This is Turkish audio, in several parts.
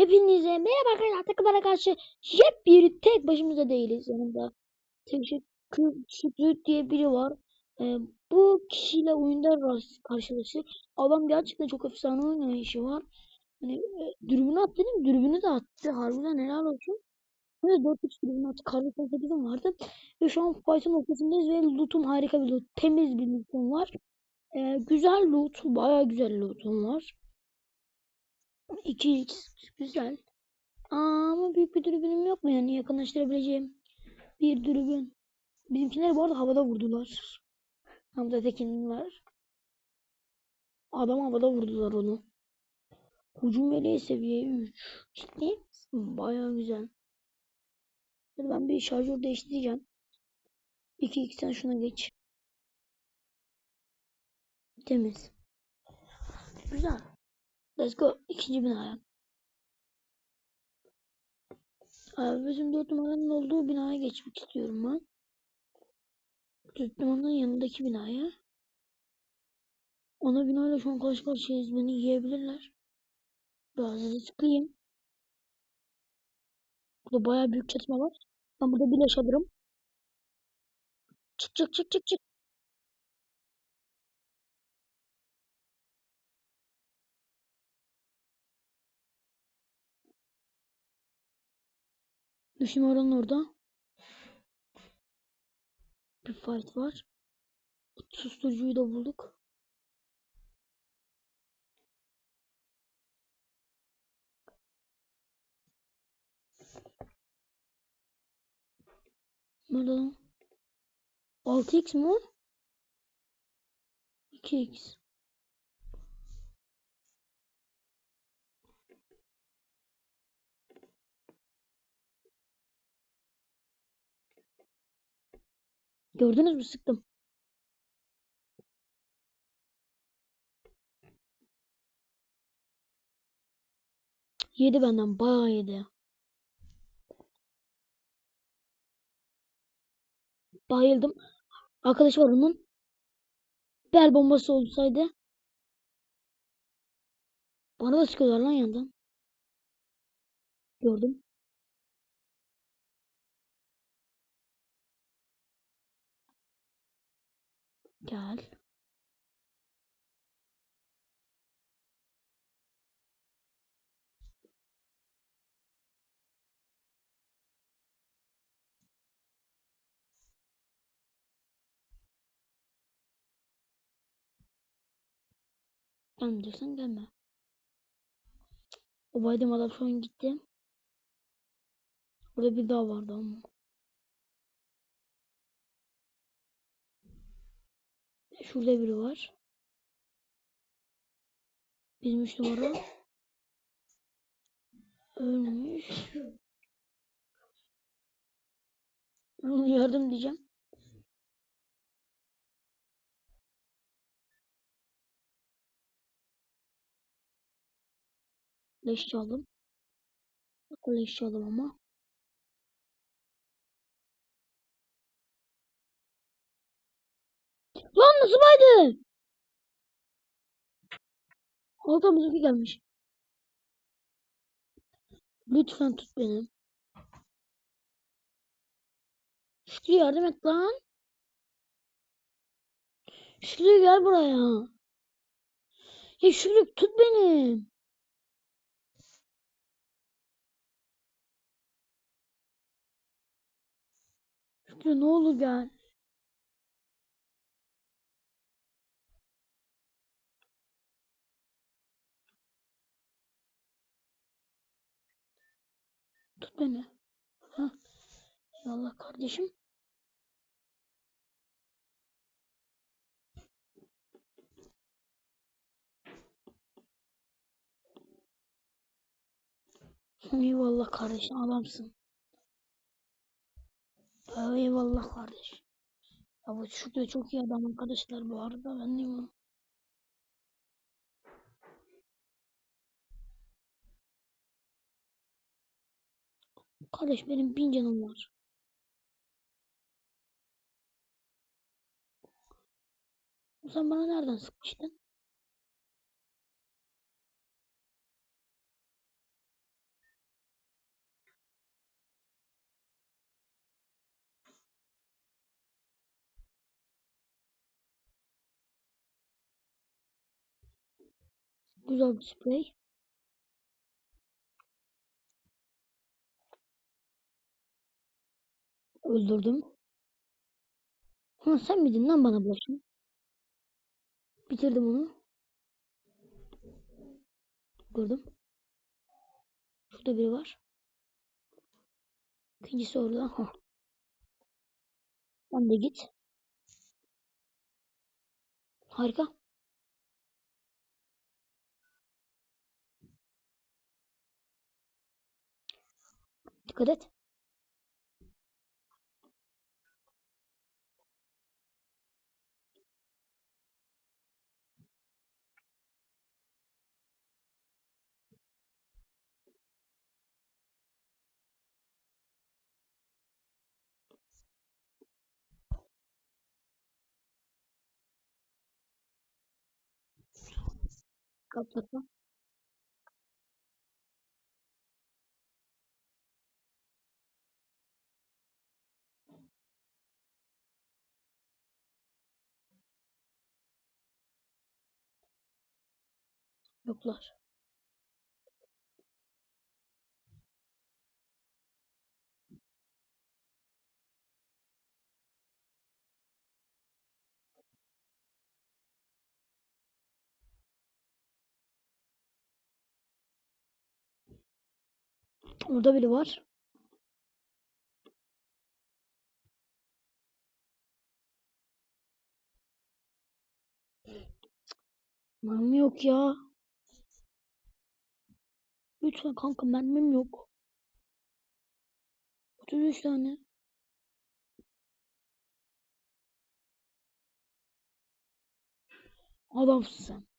Hepinize merhaba arkadaşlar takımlara karşı yepyeni tek başımıza değiliz yanımda. Teşekkür Şükrü diye biri var. Ee, bu kişiyle oyunda karşılaştık. Adam gerçekten çok efsane oynayışı var. Hani e, dürbünü attı değil mi? Dürbünü de attı. Harbiden helal olsun. Ve 4 3 dürbünü attı. Kar 98'im vardı. Ve şu an fight'ın ortasındayız ve loot'um harika bir loot. Temiz bir loot'um var. Ee, güzel loot. Baya güzel loot'um var. 2x güzel. Ama büyük bir dürbünüm yok mu yani yakınlaştırabileceğim bir dürbün. Bizimkiler bu arada havada vurdular. Hamza Tekin var. Adam havada vurdular onu. Hücum meleği seviye 3. Ciddi misin? Baya güzel. Hadi ben bir şarjör değiştireceğim. 2x'ten şuna geç. Temiz. Güzel. Let's go. İkinci binaya. Abi bizim dört numaranın olduğu binaya geçmek istiyorum ben. Dört numaranın yanındaki binaya. Ana binayla şu an karşı karşıyayız. Beni yiyebilirler. Biraz hızlı çıkayım. Burada bayağı büyük çatışma var. Ben burada bir leş alırım. Çık çık çık çık çık. Üç numaranın orada. Bir fight var. Susturucuyu da bulduk. Nerede lan? 6x mi o? 2x. Gördünüz mü sıktım. Yedi benden bayağı yedi. Bayıldım. Arkadaş var onun. Bel bombası olsaydı. Bana da sıkıyorlar lan yandan. Gördüm. Gel. Gelmeyeceksen gelme. O baydım adam şu an gitti. Burada bir daha vardı ama. Şurada biri var. Bizim üç numara. Ölmüş. Ona yardım diyeceğim. Leş çaldım. Leş çaldım ama. Lan nasıl baydı? Alta bizimki gelmiş. Lütfen tut beni. Şükrü yardım et lan. Şükrü gel buraya. Ya Şükrü tut beni. Şükrü ne olur gel. Beni. Ha. Kardeşim. Eyvallah kardeşim adamsın. Eyvallah kardeş. Ya bu çocuk da çok iyi adam arkadaşlar bu arada ben diyeyim Kardeş benim bin canım var. Sen bana nereden sıkmıştın? Güzel bir sprey. Öldürdüm. Ha sen miydin lan bana bulaşın? Bitirdim onu. Gördüm. Şurada biri var. İkincisi orada. Ha. Sen de git. Harika. Dikkat et. Kapatma. Yoklar. Orada biri var. Mermi yok ya. Lütfen kanka mermim yok. 33 tane. Adamsın sen.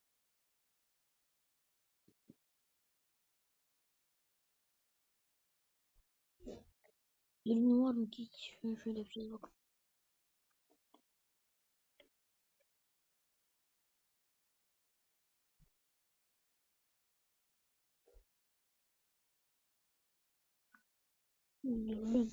Ürünü var mı ki hiç? Şöyle, şöyle yapacağız bakın. Ürün.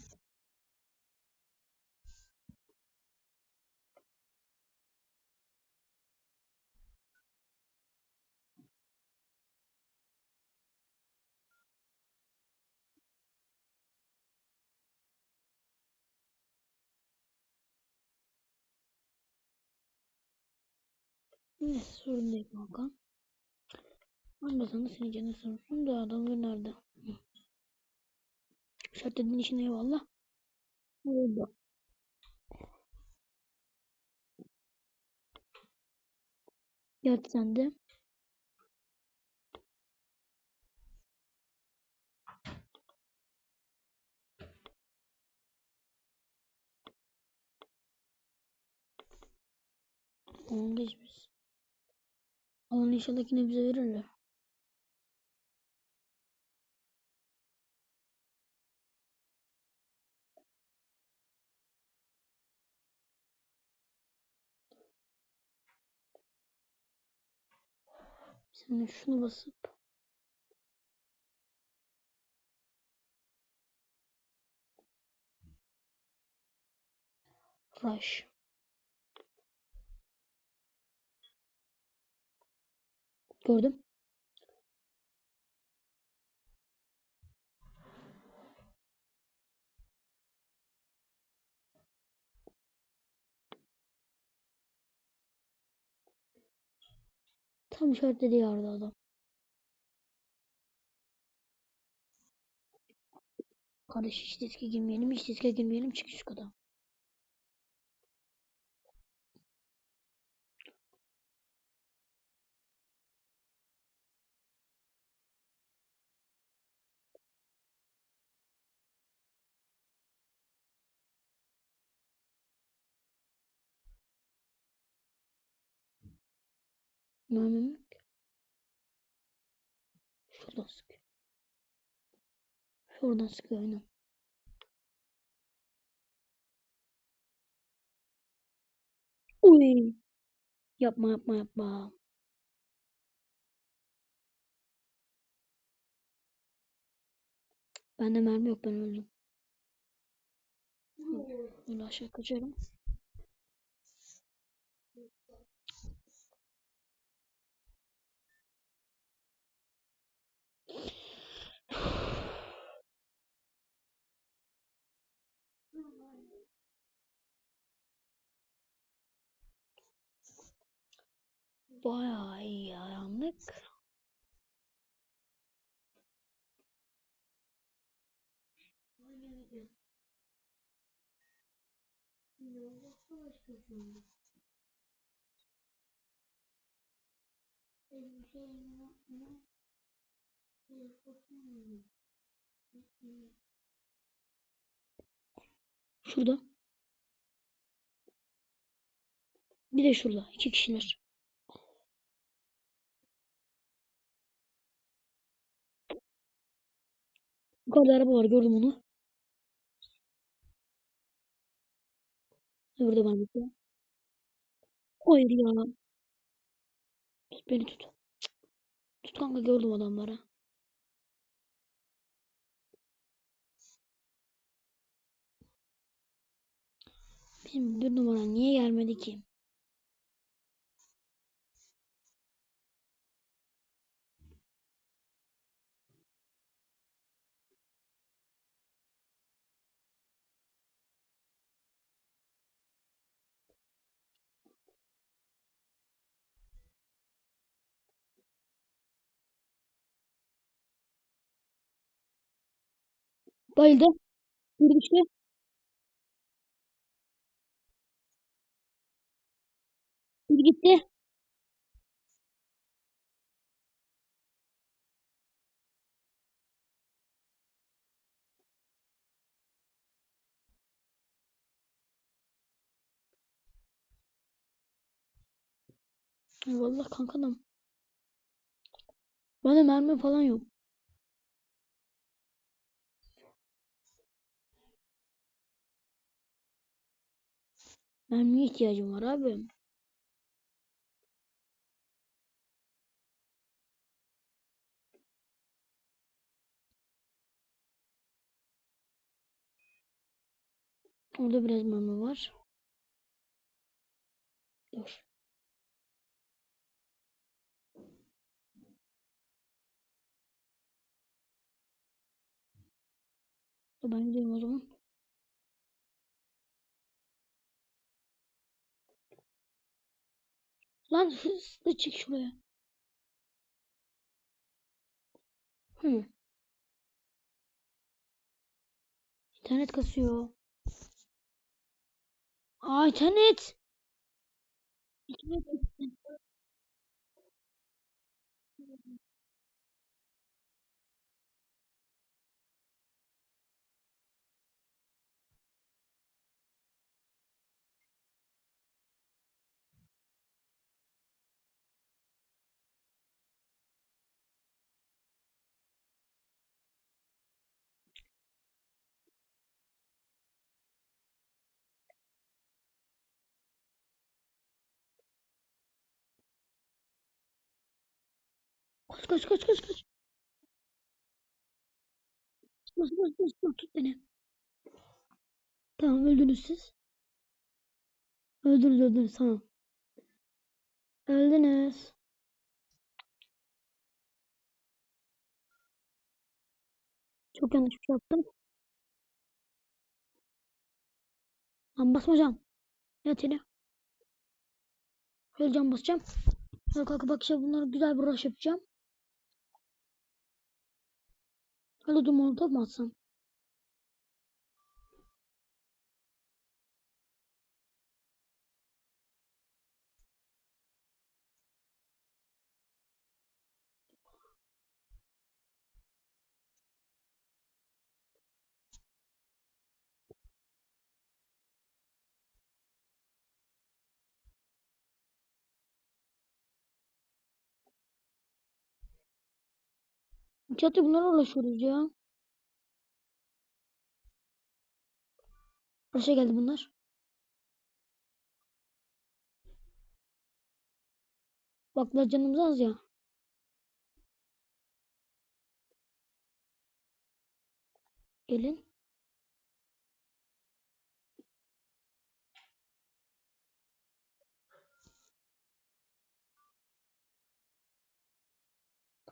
Neyse sorun değil kanka. Sana senin canını sorsun da adamlar nerede? Şart dediğin için eyvallah. Oldu. Yat sen. Tamam geçmiş. Alan inşallah yine bize verirler. De şunu basıp Rush. Gördüm. Tam işaretlediği yerde adam. Kardeş hiç riske girmeyelim, hiç riske girmeyelim. Çık şu kadar. Yok. Şuradan sıkıyor. Şuradan sıkıyor aynen. Uy. Yapma yapma yapma. Bende mermi yok ben öldüm. Böyle aşağı kaçarım. Bayağı iyi yandık. Şurada. Bir de şurada. iki kişiler. Bu kadar araba var. Gördüm onu. Burada ben de. Hayır ya. Tut beni tut. Tut kanka gördüm adamları. Bizim bir numara niye gelmedi ki? Bayıldı. Bir düştü. Bir gitti. Vallahi kankadım. Bende mermi falan yok. Mermiye ihtiyacım var abi. Orada biraz mermi var. Dur. Ben gidiyorum o zaman. Lan hızlı çık şuraya. Hı. İnternet kasıyor. Aa internet. İnternet. Koş koş koş koş koş. Koş koş koş koş tut beni. Tamam öldünüz siz. Öldünüz öldünüz tamam. Öldünüz. Çok yanlış bir şey yaptım. Lan basma can. Yat yine. Şöyle can basacağım. Şöyle kalkıp işte bunları güzel bir rush yapacağım. Molotof mu atsam? Çatı bunlara ulaşıyoruz ya. Rush'a geldi bunlar. Baklar canımız az ya. Gelin.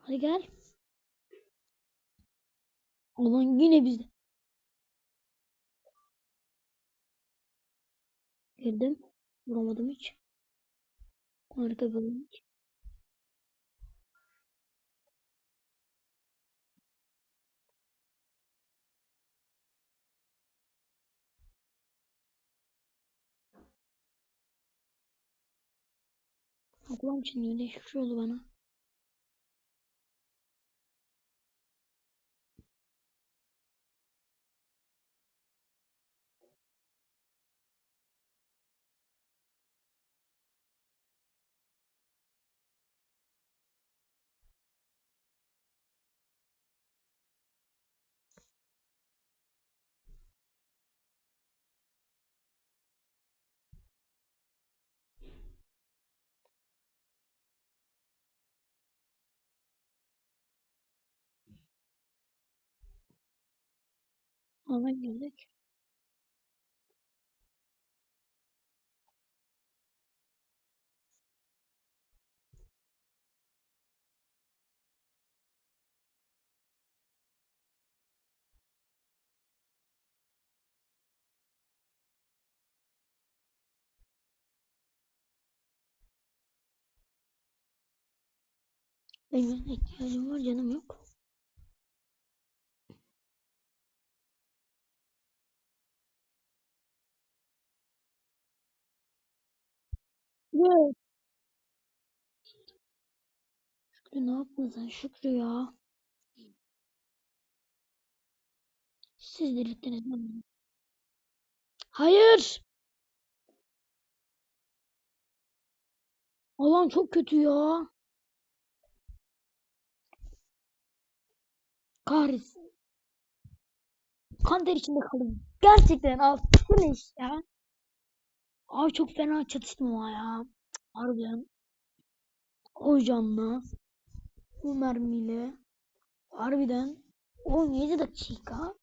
Hadi gel. Alan yine bizde. Girdim. Vuramadım hiç. Harika bölüm. Ablam için öyle şey oldu bana. Ona girdik. Benim ihtiyacım var canım yok. Şükrü ne yaptın sen Şükrü ya? Siz beni. Hayır. Alan çok kötü ya. Kahretsin. Kan ter içinde kaldım. Gerçekten iş ya? Abi çok fena çatıştım ama ya. Harbiden. O canla. Bu mermiyle. Harbiden. 17 dakika.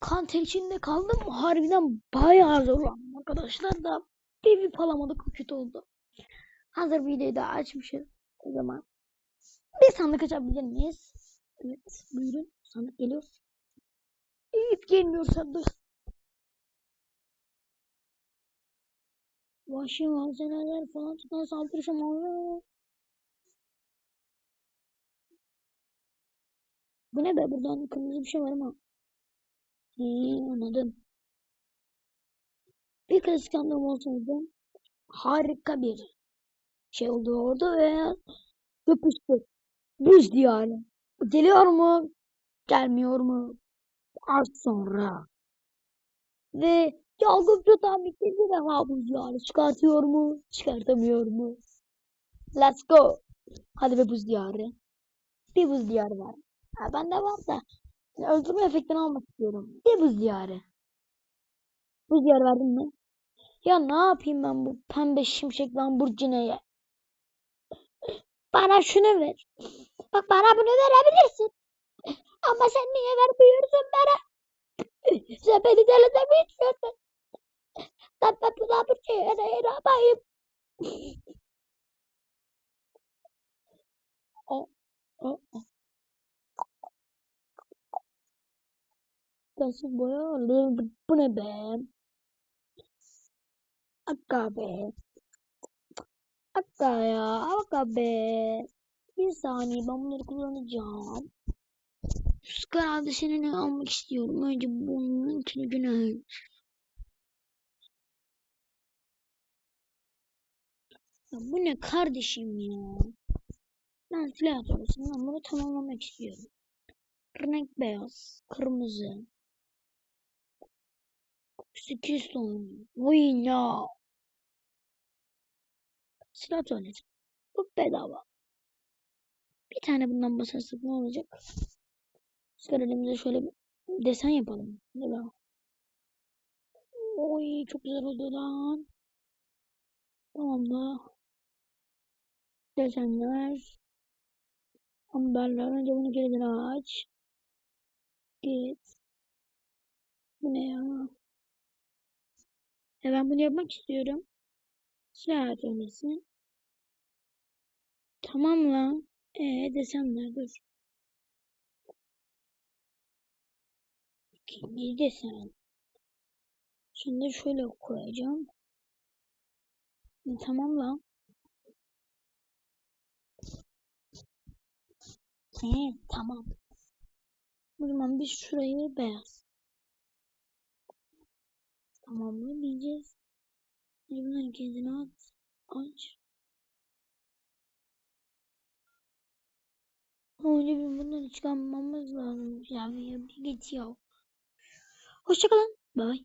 Kan ter içinde kaldım. Harbiden bayağı zorlandım arkadaşlar da. Bir bir palamadık o kötü oldu. Hazır videoyu da açmışız. O zaman bir sandık açabilir miyiz? Evet buyurun sandık geliyor. İp gelmiyor sandık. Vahşi malzemeler falan tutan saldırı şamanı. Bu ne be buradan kırmızı bir şey var ama. İyi anladım. Bir klasik sandığım olsaydı harika bir şey oldu orada ve yapıştı. Buz diyarı. Geliyor mu? Gelmiyor mu? Az sonra. Ve Bir kez bir defa buz diyarı çıkartıyor mu? Çıkartamıyor mu? Let's go. Hadi be buz diyarı. Bir buz diyarı var. Ha, bende var da öldürme efektini almak istiyorum. Bir buz diyarı. Buz diyarı verdin mi? Ya ne yapayım ben bu pembe şimşek Lamborghini'ye? Bana şunu ver. Bak bana bunu verebilirsin. Ama sen niye vermiyorsun bana? Sen beni delirtemiyorsun. Ben ben bu yapayım? O, o, o. Nasıl boyalı? Bu ne be? Akka be. Akka ya. Akka be. Bir saniye ben bunları kullanacağım. Şu kanalda seninle almak istiyorum. Önce bunun için günah. Ya bu ne kardeşim ya? Ben silah atıyorum. bunu tamamlamak istiyorum. Renk beyaz, kırmızı. 8 tane. Vay ya. Silah tuvaleti. Bu bedava. Bir tane bundan basarsak ne olacak? Çıkar elimize şöyle bir desen yapalım. Bedava. Oy çok güzel oldu lan. Tamam da. Desenler. Amberler. Önce bunu geriden aç. Git. Bu ne ya? E ben bunu yapmak istiyorum. Silah dönmesi. Tamam lan. Ee desenler dur. Bir desen. Şimdi şöyle koyacağım. E, tamam lan. He tamam. O zaman biz şurayı beyaz. Tamamla diyeceğiz. Bunların kendini at. Aç. Önce bir bunları çıkarmamamız lazım. Ya bir, bir git ya. Hoşçakalın. Bye.